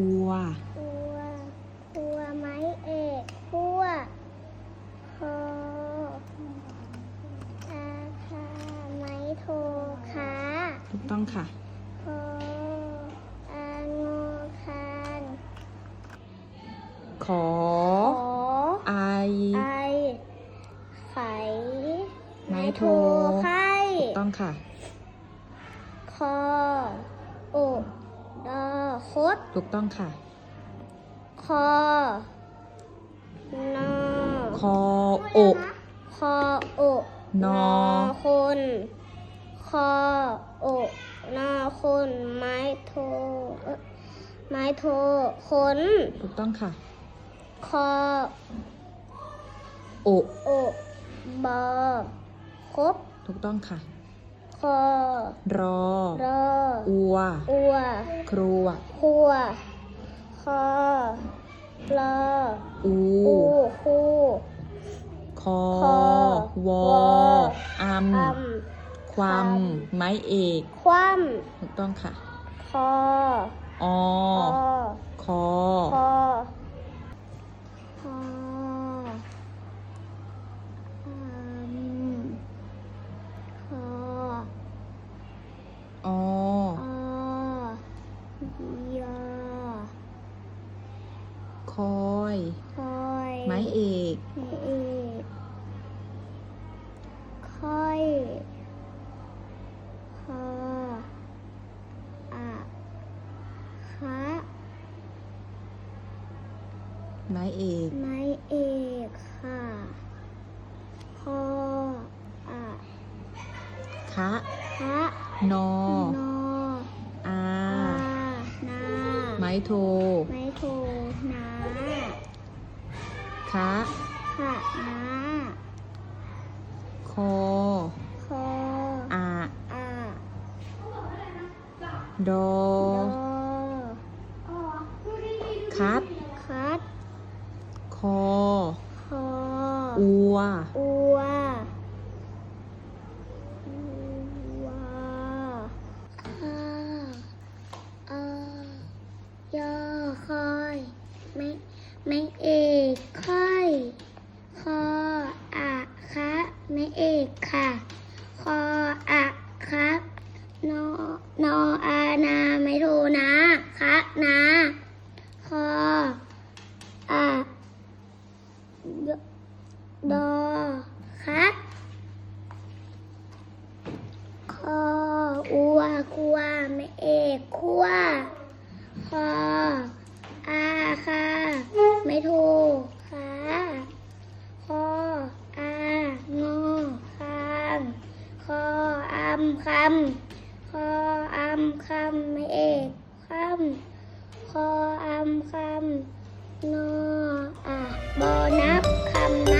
อัว ตัวตัวไม้เอกพัวคออาคาไม้โทค้าถูกต้องค่ะคออางอคานขอ ขอไอ ไอไขไม้โท ไข่ถูกต้องค่ะ คออุ ดอคดถูกต้องค่ะ คอนอคอโอคอโอนอคนคอโอนอคนไม้โทเอ้ยไม้โทขนถูกต้องค่ะ คอโอโอบอครบถูกต้องค่ะ คอรอรออัว อัว ครัว ครัว คอรออูอูคูคอคอวอวออัมอัมความความไม้เอก คว่ถูกต้องค่ะำคออคอคอ คอคออืมคอ อ อยอ ค อย คอยไม้เอกไม่เอกค่อยคออะคะไม้เอกไม้เอกค่ะคออะคะคะนอนอ อา อานา ไม้โท ไม้โทนาคะขะนาคอคออาอะดอดอคัดคัดคอคออัวอัวอัวข้าออยอคอยไม่ไม่เอกค่อย คออะคะไม่เอกค่ะ คออะคะนอนออานาไม่โท นะคออะดอคะคออัวคัวไม่เอกคัวคออาค่ะไม่โทค่ะคออางอคางคออำคำคออำคำไม่เอกคำ พออำคำนออะบอนับคำนับ